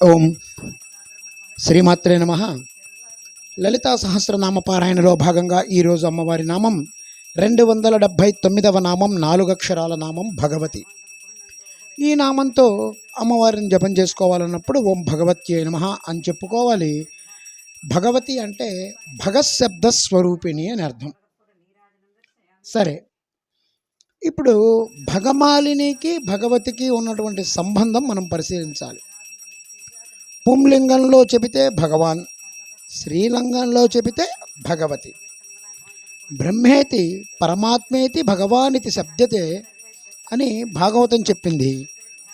ఓం శ్రీమాత్రే నమ. లలితా సహస్రనామ పారాయణలో భాగంగా ఈరోజు అమ్మవారి నామం రెండు వందల డెబ్భై తొమ్మిదవ నామం నాలుగు అక్షరాల నామం భగవతి. ఈ నామంతో అమ్మవారిని జపం చేసుకోవాలన్నప్పుడు ఓం భగవత్యే నమ అని చెప్పుకోవాలి. భగవతి అంటే భగశబ్ద స్వరూపిణి అని అర్థం. సరే ఇప్పుడు భగమాలినికి భగవతికి ఉన్నటువంటి సంబంధం మనం పరిశీలించాలి. పుంలింగంలో చెబితే భగవాన్ శ్రీలింగంలో చెబితే భగవతి. బ్రహ్మేతి పరమాత్మేతి భగవానితి శబ్దతే అని భాగవతం చెప్పింది.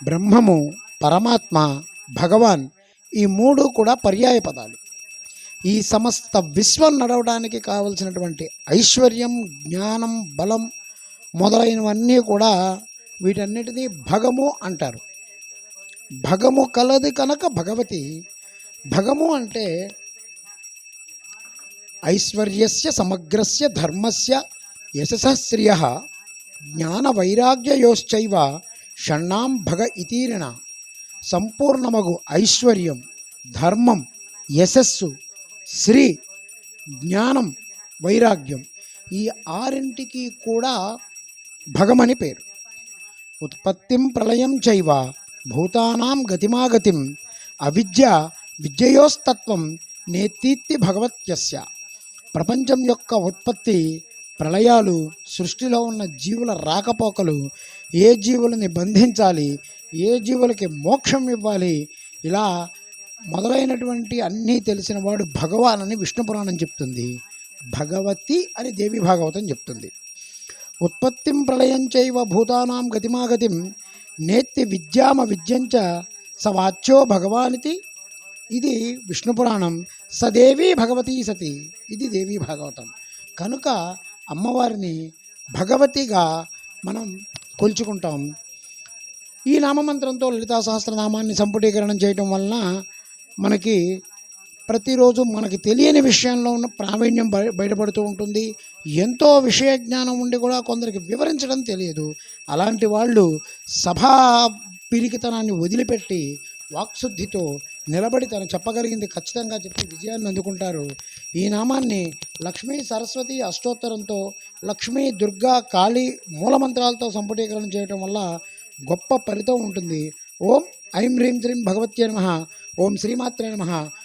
బ్రహ్మము పరమాత్మ భగవాన్ ఈ మూడు కూడా పర్యాయ పదాలు. ఈ సమస్త విశ్వం నడవడానికి కావలసినటువంటి ఐశ్వర్యం జ్ఞానం బలం మొదలైనవన్నీ కూడా వీటన్నిటినీ భగము అంటారు. భగము కలది కనుక భగవతి. భగము అంటే ఐశ్వర్యస్య సమగ్రస్య ధర్మస్య యశస్రియ జ్ఞాన వైరాగ్యయోశ్చైవ షణ్ణాం భగ ఇతీరిణ సంపూర్ణమగు ఐశ్వర్యం ధర్మం యశస్సు శ్రీ జ్ఞానం వైరాగ్యం. ఈ ఆరింటికి కూడా భగమని పేరు. ఉత్పత్తిం ప్రళయం చైవ భూతానాం గతిమాగతిం అవిద్య విద్యయోస్తత్వం నేతీత్తి భగవత్యస్య. ప్రపంచం యొక్క ఉత్పత్తి ప్రళయాలు సృష్టిలో ఉన్న జీవుల రాకపోకలు ఏ జీవులని బంధించాలి ఏ జీవులకి మోక్షం ఇవ్వాలి ఇలా మొదలైనటువంటి అన్నీ తెలిసిన వాడు భగవాన్ అని విష్ణు పురాణం చెప్తుంది. భగవతి అని దేవి భాగవతం చెప్తుంది. ఉత్పత్తిం ప్రళయం చైవ భూతానాం గతిమాగతిం నేత్తి విద్యామ విద్యంచ సవాచ్యో భగవానితి. ఇది విష్ణు పురాణం సదేవి భగవతీ సతి. ఇది దేవీ భాగవతం. కనుక అమ్మవారిని భగవతిగా మనం కొలుచుకుంటాం. ఈ నామమంత్రంతో లలితా సహస్రనామాన్ని సంపుటీకరణం చేయటం వలన మనకి ప్రతిరోజు మనకి తెలియని విషయంలో ఉన్న ప్రావీణ్యం బయ బయటపడుతూ ఉంటుంది. ఎంతో విషయ జ్ఞానం ఉండి కూడా కొందరికి వివరించడం తెలియదు. అలాంటి వాళ్ళు సభా పిరికితనాన్ని వదిలిపెట్టి వాక్శుద్ధితో నిలబడి తను చెప్పగలిగింది ఖచ్చితంగా చెప్పి విజయాన్ని అందుకుంటారు. ఈ నామాన్ని లక్ష్మీ సరస్వతి అష్టోత్తరంతో లక్ష్మీ దుర్గా కాళీ మూలమంత్రాలతో సంపుటీకరణ చేయటం వల్ల గొప్ప ఫలితం ఉంటుంది. ఓం ఐం హ్రీం శ్రీం భగవత్యే నమ. ఓం శ్రీమాత్రే నమ.